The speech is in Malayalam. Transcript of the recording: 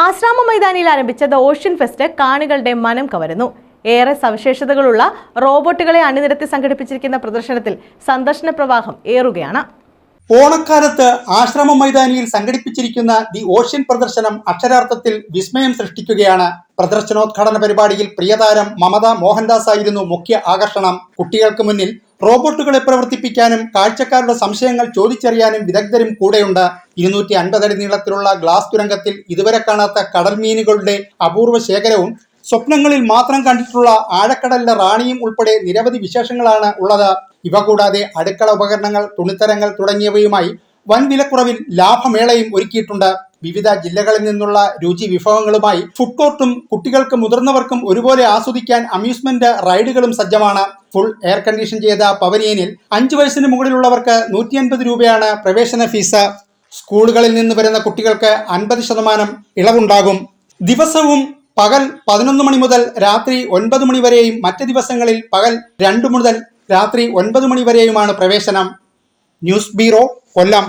ആശ്രാമ മൈതാനിയിൽ ആരംഭിച്ച ദ ഓഷ്യൻ ഫെസ്റ്റ് കാണികളുടെ മനം കവരുന്നു. ഏറെ സവിശേഷതകളുള്ള റോബോട്ടുകളെ അണിനിരത്തി സംഘടിപ്പിച്ചിരിക്കുന്ന പ്രദർശനത്തിൽ സന്ദർശന പ്രവാഹം ഏറുകയാണ്. ഓണക്കാലത്ത് ആശ്രമ മൈതാനിയിൽ സംഘടിപ്പിച്ചിരിക്കുന്ന ദി ഓഷ്യൻ പ്രദർശനം അക്ഷരാർത്ഥത്തിൽ വിസ്മയം സൃഷ്ടിക്കുകയാണ്. പ്രദർശനോദ്ഘാടന പരിപാടിയിൽ പ്രിയതാരം മമത മോഹൻദാസ് ആയിരുന്നു മുഖ്യ ആകർഷണം. കുട്ടികൾക്ക് മുന്നിൽ റോബോട്ടുകളെ പ്രവർത്തിപ്പിക്കാനും കാഴ്ചക്കാരുടെ സംശയങ്ങൾ ചോദിച്ചറിയാനും വിദഗ്ധരും കൂടെയുണ്ട്. ഇരുന്നൂറ്റി അൻപതടി നീളത്തിലുള്ള ഗ്ലാസ് തുരങ്കത്തിൽ ഇതുവരെ കാണാത്ത കടൽ മീനുകളുടെ അപൂർവ ശേഖരവും സ്വപ്നങ്ങളിൽ മാത്രം കണ്ടിട്ടുള്ള ആഴക്കടലിലെ റാണിയും ഉൾപ്പെടെ നിരവധി വിശേഷങ്ങളാണ് ഉള്ളത്. ഇവ കൂടാതെ അടുക്കള ഉപകരണങ്ങൾ തുണിത്തരങ്ങൾ തുടങ്ങിയവയുമായി വൻ വിലക്കുറവിൽ ലാഭമേളയും ഒരുക്കിയിട്ടുണ്ട്. വിവിധ ജില്ലകളിൽ നിന്നുള്ള രുചി വിഭവങ്ങളുമായി ഫുഡ് കോർട്ടും കുട്ടികൾക്കും മുതിർന്നവർക്കും ഒരുപോലെ ആസ്വദിക്കാൻ അമ്യൂസ്മെന്റ് റൈഡുകളും സജ്ജമാണ്. ഫുൾ എയർ കണ്ടീഷൻ ചെയ്ത പവനിയനിൽ അഞ്ചു വയസ്സിന് മുകളിലുള്ളവർക്ക് നൂറ്റി അൻപത് രൂപയാണ് പ്രവേശന ഫീസ്. സ്കൂളുകളിൽ നിന്ന് വരുന്ന കുട്ടികൾക്ക് അൻപത് ശതമാനം ഇളവുണ്ടാകും. ദിവസവും പകൽ പതിനൊന്ന് മണി മുതൽ രാത്രി ഒൻപത് മണി വരെയും മറ്റ് ദിവസങ്ങളിൽ പകൽ രണ്ട് മുതൽ രാത്രി ഒൻപത് മണി വരെയുമാണ് പ്രവേശനം. News bureau Kollam.